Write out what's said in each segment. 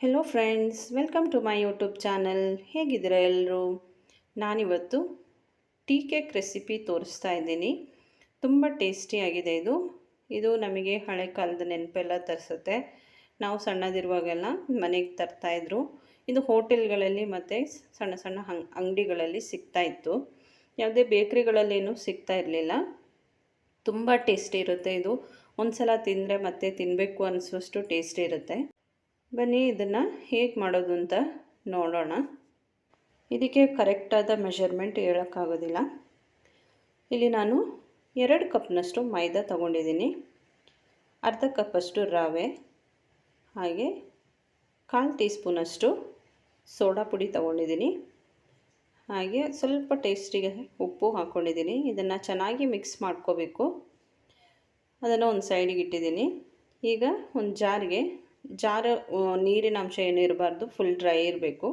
Hello friends welcome to my YouTube channel ಹೇಗಿದ್ದೀರಾ ಎಲ್ಲರೂ ನಾನಿವತ್ತು ಟೀ ಕೇಕ್ ರೆಸಿಪಿ ತೋರಿಸ್ತಾ ಇದ್ದೀನಿ. ತುಂಬ ಟೇಸ್ಟಿಯಾಗಿದೆ ಇದು. ಇದು ನಮಗೆ ಹಳೆ ಕಾಲದ ನೆನಪೆಲ್ಲ ತರಿಸುತ್ತೆ. ನಾವು ಸಣ್ಣದಿರುವಾಗೆಲ್ಲ ಮನೆಗೆ ತರ್ತಾಯಿದ್ರು ಇದು ಹೋಟೆಲ್ಗಳಲ್ಲಿ ಮತ್ತು ಸಣ್ಣ ಸಣ್ಣ ಹಂಗ್ ಅಂಗಡಿಗಳಲ್ಲಿ ಸಿಗ್ತಾಯಿತ್ತು ಯಾವುದೇ ಬೇಕ್ರಿಗಳಲ್ಲೇನೂ ಸಿಗ್ತಾ ಇರಲಿಲ್ಲ. ತುಂಬ ಟೇಸ್ಟಿ ಇರುತ್ತೆ ಇದು. ಒಂದು ಸಲ ತಿಂದರೆ ಮತ್ತೆ ತಿನ್ನಬೇಕು ಅನಿಸುವಷ್ಟು ಟೇಸ್ಟಿ ಇರುತ್ತೆ. ಬನ್ನಿ, ಇದನ್ನು ಹೇಗೆ ಮಾಡೋದು ಅಂತ ನೋಡೋಣ. ಇದಕ್ಕೆ ಕರೆಕ್ಟಾದ ಮೆಷರ್ಮೆಂಟ್ ಹೇಳೋಕ್ಕಾಗೋದಿಲ್ಲ. ಇಲ್ಲಿ ನಾನು ಎರಡು ಕಪ್ನಷ್ಟು ಮೈದಾ ತಗೊಂಡಿದ್ದೀನಿ. ಅರ್ಧ ಕಪ್ಪಷ್ಟು ರವೆ, ಹಾಗೆ ಕಾಲು ಟೀ ಸ್ಪೂನಷ್ಟು ಸೋಡಾ ಪುಡಿ ತಗೊಂಡಿದ್ದೀನಿ. ಹಾಗೆ ಸ್ವಲ್ಪ ಟೇಸ್ಟಿಗೆ ಉಪ್ಪು ಹಾಕ್ಕೊಂಡಿದ್ದೀನಿ ಇದನ್ನು ಚೆನ್ನಾಗಿ ಮಿಕ್ಸ್ ಮಾಡ್ಕೋಬೇಕು. ಅದನ್ನು ಒಂದು ಸೈಡಿಗೆ ಇಟ್ಟಿದ್ದೀನಿ. ಈಗ ಒಂದು ಜಾರಿಗೆ ಜಾರ ನೀರಿನ ಅಂಶ ಏನೂ ಇರಬಾರ್ದು ಫುಲ್ ಡ್ರೈ ಇರಬೇಕು.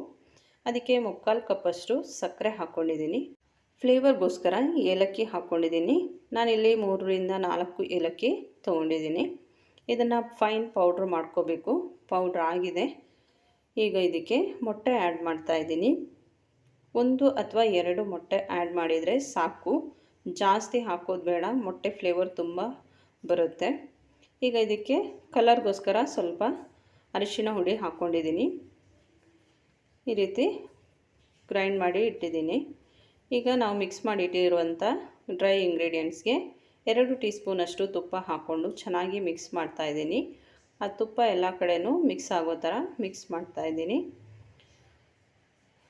ಅದಕ್ಕೆ ಮುಕ್ಕಾಲು ಕಪ್ಪಷ್ಟು ಸಕ್ಕರೆ ಹಾಕ್ಕೊಂಡಿದ್ದೀನಿ ಫ್ಲೇವರ್ಗೋಸ್ಕರ ಏಲಕ್ಕಿ ಹಾಕ್ಕೊಂಡಿದ್ದೀನಿ ನಾನಿಲ್ಲಿ ಮೂರರಿಂದ ನಾಲ್ಕು ಏಲಕ್ಕಿ ತೊಗೊಂಡಿದ್ದೀನಿ. ಇದನ್ನು ಫೈನ್ ಪೌಡ್ರ್ ಮಾಡ್ಕೋಬೇಕು. ಪೌಡ್ರ್ ಆಗಿದೆ. ಈಗ ಇದಕ್ಕೆ ಮೊಟ್ಟೆ ಆ್ಯಡ್ ಮಾಡ್ತಾಯಿದ್ದೀನಿ ಒಂದು ಅಥವಾ ಎರಡು ಮೊಟ್ಟೆ ಆ್ಯಡ್ ಮಾಡಿದರೆ ಸಾಕು. ಜಾಸ್ತಿ ಹಾಕೋದು ಬೇಡ. ಮೊಟ್ಟೆ ಫ್ಲೇವರ್ ತುಂಬ ಬರುತ್ತೆ. ಈಗ ಇದಕ್ಕೆ ಕಲರ್ಗೋಸ್ಕರ ಸ್ವಲ್ಪ ಅರಿಶಿನ ಹುಡಿ ಹಾಕ್ಕೊಂಡಿದ್ದೀನಿ. ಈ ರೀತಿ ಗ್ರೈಂಡ್ ಮಾಡಿ ಇಟ್ಟಿದ್ದೀನಿ. ಈಗ ನಾವು ಮಿಕ್ಸ್ ಮಾಡಿ ಇಟ್ಟಿರುವಂಥ ಡ್ರೈ ಇಂಗ್ರೀಡಿಯೆಂಟ್ಸ್ಗೆ ಎರಡು ಟೀ ಸ್ಪೂನಷ್ಟು ತುಪ್ಪ ಹಾಕ್ಕೊಂಡು ಚೆನ್ನಾಗಿ ಮಿಕ್ಸ್ ಮಾಡ್ತಾಯಿದ್ದೀನಿ ಆ ತುಪ್ಪ ಎಲ್ಲ ಕಡೆಯೂ ಮಿಕ್ಸ್ ಆಗೋ ಥರ ಮಿಕ್ಸ್ ಮಾಡ್ತಾಯಿದ್ದೀನಿ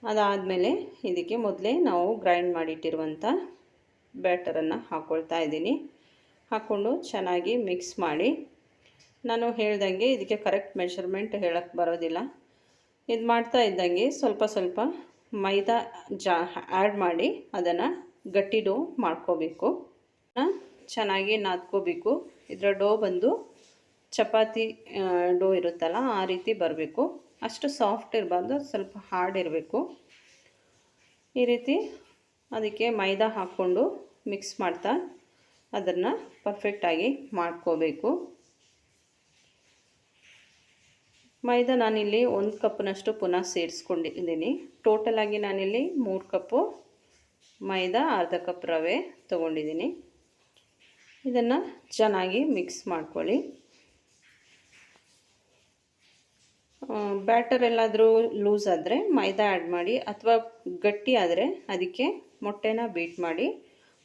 ಅದಾದಮೇಲೆ ಇದಕ್ಕೆ ಮೊದಲೇ ನಾವು ಗ್ರೈಂಡ್ ಮಾಡಿಟ್ಟಿರುವಂಥ ಬ್ಯಾಟರನ್ನು ಹಾಕ್ಕೊಳ್ತಾ ಇದ್ದೀನಿ. ಹಾಕ್ಕೊಂಡು ಚೆನ್ನಾಗಿ ಮಿಕ್ಸ್ ಮಾಡಿ ನಾನು ಹೇಳ್ದಂಗೆ ಇದಕ್ಕೆ ಕರೆಕ್ಟ್ ಮೆಷರ್ಮೆಂಟ್ ಹೇಳಕ್ಕೆ ಬರೋದಿಲ್ಲ. ಇದು ಮಾಡ್ತಾ ಇದ್ದಂಗೆ ಸ್ವಲ್ಪ ಸ್ವಲ್ಪ ಮೈದಾ ಜಾ ಆ್ಯಡ್ ಮಾಡಿ ಅದನ್ನು ಗಟ್ಟಿ ಡೋ ಮಾಡ್ಕೋಬೇಕು ಚೆನ್ನಾಗಿ ನಾದ್ಕೋಬೇಕು. ಇದರ ಡೋ ಬಂದು ಚಪಾತಿ ಡೋ ಇರುತ್ತಲ್ಲ ಆ ರೀತಿ ಬರಬೇಕು. ಅಷ್ಟು ಸಾಫ್ಟ್ ಇರಬಾರ್ದು ಸ್ವಲ್ಪ ಹಾರ್ಡ್ ಇರಬೇಕು. ಈ ರೀತಿ ಅದಕ್ಕೆ ಮೈದಾ ಹಾಕ್ಕೊಂಡು ಮಿಕ್ಸ್ ಮಾಡ್ತಾ ಅದನ್ನು ಪರ್ಫೆಕ್ಟಾಗಿ ಮಾಡ್ಕೋಬೇಕು. ಮೈದಾ ನಾನಿಲ್ಲಿ ಒಂದು ಕಪ್ನಷ್ಟು ಪುನಃ ಸೇರಿಸ್ಕೊಂಡಿದ್ದೀನಿ. ಟೋಟಲಾಗಿ ನಾನಿಲ್ಲಿ ಮೂರು ಕಪ್ಪು ಮೈದಾ, ಅರ್ಧ ಕಪ್ ರವೆ ತೊಗೊಂಡಿದ್ದೀನಿ. ಇದನ್ನು ಚೆನ್ನಾಗಿ ಮಿಕ್ಸ್ ಮಾಡ್ಕೊಳ್ಳಿ. ಬ್ಯಾಟರ್ ಎಲ್ಲಾದರೂ ಲೂಸ್ ಆದರೆ, ಮೈದಾ ಆ್ಯಡ್ ಮಾಡಿ, ಅಥವಾ ಗಟ್ಟಿ ಆದರೆ, ಅದಕ್ಕೆ ಮೊಟ್ಟೆನ ಬೀಟ್ ಮಾಡಿ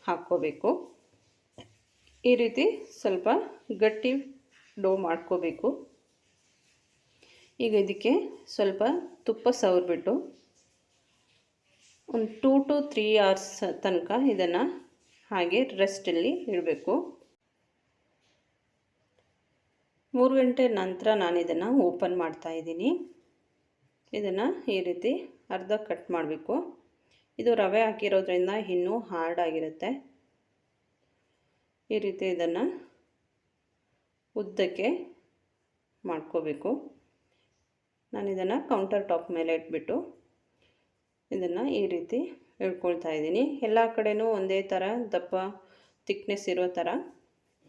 ಹಾಕ್ಕೋಬೇಕು. ಈ ರೀತಿ ಸ್ವಲ್ಪ ಗಟ್ಟಿ ಡೋ ಮಾಡ್ಕೋಬೇಕು. ಈಗ ಇದಕ್ಕೆ ಸ್ವಲ್ಪ ತುಪ್ಪ ಸವರ್ಬಿಟ್ಟು ಒಂದು ಟೂ ಟು ತ್ರೀ ಅವರ್ಸ್ ತನಕ ಇದನ್ನು ಹಾಗೆ ರೆಸ್ಟಲ್ಲಿ ಇಡಬೇಕು. ಮೂರು ಗಂಟೆ ನಂತರ ನಾನು ಇದನ್ನು ಓಪನ್ ಮಾಡ್ತಾ ಇದ್ದೀನಿ. ಇದನ್ನು ಈ ರೀತಿ ಅರ್ಧ ಕಟ್ ಮಾಡಬೇಕು. ಇದು ರವೆ ಹಾಕಿರೋದ್ರಿಂದ ಇನ್ನೂ ಹಾರ್ಡ್ ಆಗಿರುತ್ತೆ. ಈ ರೀತಿ ಇದನ್ನು ಉದ್ದಕ್ಕೆ ಮಾಡ್ಕೋಬೇಕು. ನಾನು ಇದನ್ನು ಕೌಂಟರ್ ಟಾಪ್ ಮೇಲೆ ಇಟ್ಬಿಟ್ಟು ಇದನ್ನು ಈ ರೀತಿ ಇಳ್ಕೊಳ್ತಾ ಇದ್ದೀನಿ. ಎಲ್ಲ ಕಡೆಯೂ ಒಂದೇ ಥರ ದಪ್ಪ ತಿಕ್ನೆಸ್ ಇರೋ ಥರ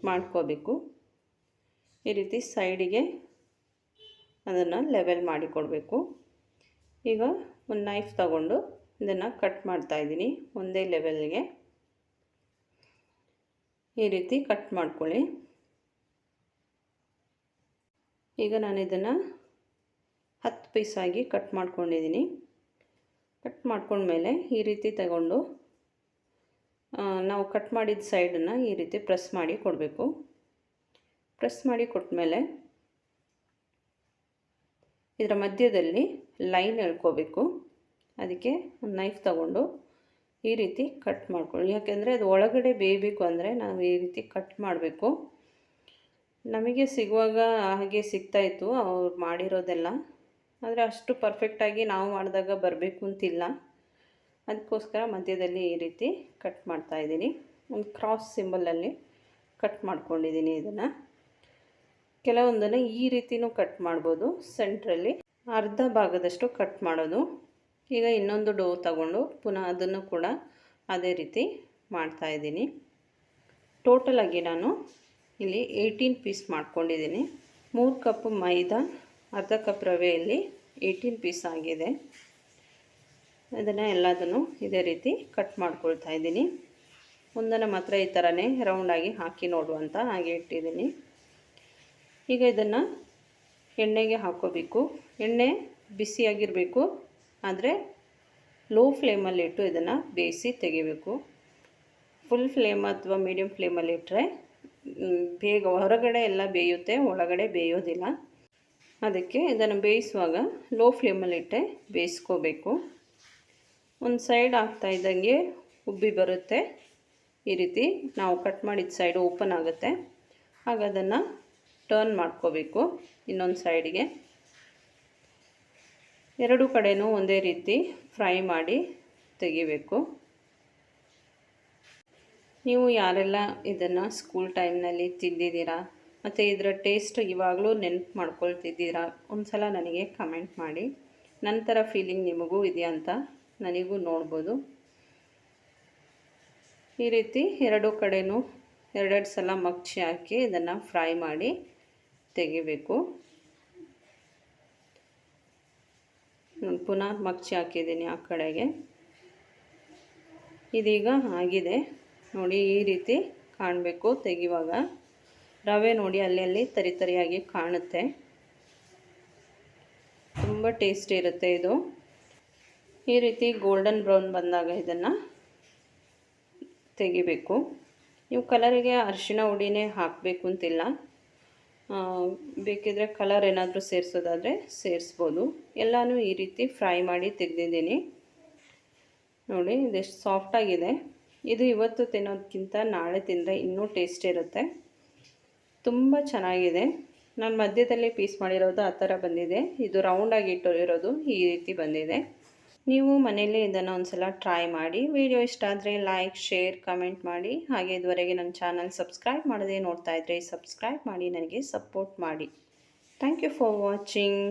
ಮಾಡ್ಕೋಬೇಕು. ಈ ರೀತಿ ಸೈಡಿಗೆ ಅದನ್ನು ಲೆವೆಲ್ ಮಾಡಿ ಕೊಡಬೇಕು. ಈಗ ಒಂದು ನೈಫ್ ತಗೊಂಡು ಇದನ್ನು ಕಟ್ ಮಾಡ್ತಾ ಇದ್ದೀನಿ. ಒಂದೇ ಲೆವೆಲ್ಗೆ ಈ ರೀತಿ ಕಟ್ ಮಾಡ್ಕೊಳ್ಳಿ. ಈಗ ನಾನು ಇದನ್ನು ಹತ್ತು ಪೀಸಾಗಿ ಕಟ್ ಮಾಡ್ಕೊಂಡಿದ್ದೀನಿ. ಕಟ್ ಮಾಡ್ಕೊಂಡ್ಮೇಲೆ ಈ ರೀತಿ ತಗೊಂಡು ನಾವು ಕಟ್ ಮಾಡಿದ ಸೈಡನ್ನು ಈ ರೀತಿ ಪ್ರೆಸ್ ಮಾಡಿ ಕೊಡಬೇಕು. ಪ್ರೆಸ್ ಮಾಡಿ ಕೊಟ್ಟಮೇಲೆ ಇದರ ಮಧ್ಯದಲ್ಲಿ ಲೈನ್ ಎಳ್ಕೋಬೇಕು. ಅದಕ್ಕೆ ಒಂದು ನೈಫ್ ತಗೊಂಡು ಈ ರೀತಿ ಕಟ್ ಮಾಡ್ಕೊಳ್ಳಿ. ಯಾಕೆಂದರೆ ಅದು ಒಳಗಡೆ ಬೇಯಬೇಕು ಅಂದರೆ ನಾವು ಈ ರೀತಿ ಕಟ್ ಮಾಡಬೇಕು. ನಮಗೆ ಸಿಗುವಾಗ ಹಾಗೆ ಸಿಗ್ತಾಯಿತ್ತು ಅವ್ರು ಮಾಡಿರೋದೆಲ್ಲ. ಆದರೆ ಅಷ್ಟು ಪರ್ಫೆಕ್ಟಾಗಿ ನಾವು ಮಾಡಿದಾಗ ಬರಬೇಕು ಅಂತಿಲ್ಲ. ಅದಕ್ಕೋಸ್ಕರ ಮಧ್ಯದಲ್ಲಿ ಈ ರೀತಿ ಕಟ್ ಮಾಡ್ತಾಯಿದ್ದೀನಿ ಒಂದು ಕ್ರಾಸ್ ಸಿಂಬಲಲ್ಲಿ ಕಟ್ ಮಾಡ್ಕೊಂಡಿದ್ದೀನಿ ಇದನ್ನು. ಕೆಲವೊಂದನ್ನು ಈ ರೀತಿಯೂ ಕಟ್ ಮಾಡ್ಬೋದು. ಸೆಂಟ್ರಲ್ಲಿ ಅರ್ಧ ಭಾಗದಷ್ಟು ಕಟ್ ಮಾಡೋದು. ಈಗ ಇನ್ನೊಂದು ಡೋ ತಗೊಂಡು ಪುನಃ ಅದನ್ನು ಕೂಡ ಅದೇ ರೀತಿ ಮಾಡ್ತಾ ಮಾಡ್ತಾಯಿದ್ದೀನಿ ಟೋಟಲಾಗಿ ನಾನು ಇಲ್ಲಿ ಏಯ್ಟೀನ್ ಪೀಸ್ ಮಾಡ್ಕೊಂಡಿದ್ದೀನಿ. ಮೂರು ಕಪ್ ಮೈದಾ, ಅರ್ಧ ಕಪ್ ರವೆಯಲ್ಲಿ ಏಯ್ಟೀನ್ ಪೀಸ್ ಆಗಿದೆ. ಅದನ್ನು ಎಲ್ಲದನ್ನು ಇದೇ ರೀತಿ ಕಟ್ ಮಾಡ್ಕೊಳ್ತಾ ಇದ್ದೀನಿ. ಒಂದನ್ನು ಮಾತ್ರ ಈ ಥರನೇ ರೌಂಡಾಗಿ ಹಾಕಿ ನೋಡುವಂತ ಹಾಗೆ ಇಟ್ಟಿದ್ದೀನಿ. ಈಗ ಇದನ್ನು ಎಣ್ಣೆಗೆ ಹಾಕೋಬೇಕು. ಎಣ್ಣೆ ಬಿಸಿಯಾಗಿರಬೇಕು. ಆದರೆ ಲೋ ಫ್ಲೇಮಲ್ಲಿಟ್ಟು ಇದನ್ನು ಬೇಯಿಸಿ ತೆಗಿಬೇಕು. ಫುಲ್ ಫ್ಲೇಮ್ ಅಥವಾ ಮೀಡಿಯಮ್ ಫ್ಲೇಮಲ್ಲಿ ಇಟ್ಟರೆ ಬೇಗ ಹೊರಗಡೆ ಎಲ್ಲ ಬೇಯುತ್ತೆ, ಒಳಗಡೆ ಬೇಯೋದಿಲ್ಲ. ಅದಕ್ಕೆ ಇದನ್ನು ಬೇಯಿಸುವಾಗ ಲೋ ಫ್ಲೇಮಲ್ಲಿಟ್ಟೆ ಬೇಯಿಸ್ಕೋಬೇಕು. ಒಂದು ಸೈಡ್ ಆಗ್ತಾ ಇದ್ದಂಗೆ ಉಬ್ಬಿ ಬರುತ್ತೆ. ಈ ರೀತಿ ನಾವು ಕಟ್ ಮಾಡಿದ ಸೈಡು ಓಪನ್ ಆಗುತ್ತೆ. ಆಗ ಅದನ್ನು ಟರ್ನ್ ಮಾಡ್ಕೋಬೇಕು ಇನ್ನೊಂದು ಸೈಡಿಗೆ ಎರಡು ಕಡೆಯೂ ಒಂದೇ ರೀತಿ ಫ್ರೈ ಮಾಡಿ ತೆಗಿಬೇಕು. ನೀವು ಯಾರೆಲ್ಲ ಇದನ್ನು ಸ್ಕೂಲ್ ಟೈಮ್ನಲ್ಲಿ ತಿಂದಿದ್ದೀರಾ, ಮತ್ತು ಇದರ ಟೇಸ್ಟ್ ಇವಾಗಲೂ ನೆನಪು ಮಾಡ್ಕೊಳ್ತಿದ್ದೀರಾ ಒಂದು ಸಲ ನನಗೆ ಕಮೆಂಟ್ ಮಾಡಿ. ನಂತರ ಫೀಲಿಂಗ್ ನಿಮಗೂ ಇದೆಯಾ ಅಂತ ನನಗೂ ನೋಡ್ಬೋದು. ಈ ರೀತಿ ಎರಡು ಕಡೆಯೂ ಎರಡೆರಡು ಸಲ ಮಗ್ಚಿ ಹಾಕಿ ಇದನ್ನು ಫ್ರೈ ಮಾಡಿ ತೆಗಿಬೇಕು. ಪುನಃ ಮಗ್ಚಿ ಹಾಕಿದ್ದೀನಿ ಆ ಕಡೆಗೆ. ಇದೀಗ ಆಗಿದೆ. ನೋಡಿ, ಈ ರೀತಿ ಕಾಣಬೇಕು ತೆಗಿವಾಗ. ರವೆ ನೋಡಿ, ಅಲ್ಲಿ ತರಿ ತರಿಯಾಗಿ ಕಾಣುತ್ತೆ. ತುಂಬ ಟೇಸ್ಟಿ ಇರುತ್ತೆ ಇದು. ಈ ರೀತಿ ಗೋಲ್ಡನ್ ಬ್ರೌನ್ ಬಂದಾಗ ಇದನ್ನು ತೆಗಿಬೇಕು. ನೀವು ಕಲರಿಗೆ ಅರಿಶಿನ ಹುಡಿನೇ ಹಾಕಬೇಕು ಅಂತಿಲ್ಲ. ಬೇಕಿದ್ರೆ ಕಲರ್ ಏನಾದರೂ ಸೇರಿಸೋದಾದರೆ ಸೇರಿಸ್ಬೋದು. ಎಲ್ಲನೂ ಈ ರೀತಿ ಫ್ರೈ ಮಾಡಿ ತೆಗೆದಿದ್ದೀನಿ. ನೋಡಿ, ಇದೆಷ್ಟು ಸಾಫ್ಟಾಗಿದೆ ಇದು ಇವತ್ತು ತಿನ್ನೋದಕ್ಕಿಂತ ನಾಳೆ ತಿಂದರೆ ಇನ್ನೂ ಟೇಸ್ಟ್ ಇರುತ್ತೆ. ತುಂಬ ಚೆನ್ನಾಗಿದೆ. ನಾನು ಮಧ್ಯದಲ್ಲಿ ಪೀಸ್ ಮಾಡಿರೋದು ಆ ಥರ ಬಂದಿದೆ. ಇದು ರೌಂಡಾಗಿ ಇಟ್ಟಿರೋದು ಈ ರೀತಿ ಬಂದಿದೆ. ನೀವು ಮನೆಯಲ್ಲೇ ಇದನ್ನು ಒಂದು ಸಲ ಟ್ರೈ ಮಾಡಿ. ವಿಡಿಯೋ ಇಷ್ಟ ಆದರೆ ಲೈಕ್ ಶೇರ್ ಕಮೆಂಟ್ ಮಾಡಿ. ಹಾಗೆ ಇದುವರೆಗೆ ನನ್ನ ಚಾನಲ್ ಸಬ್ಸ್ಕ್ರೈಬ್ ಮಾಡದೆ ನೋಡ್ತಾ ಇದ್ದರೆ ಸಬ್ಸ್ಕ್ರೈಬ್ ಮಾಡಿ. ನನಗೆ ಸಪೋರ್ಟ್ ಮಾಡಿ. Thank you for watching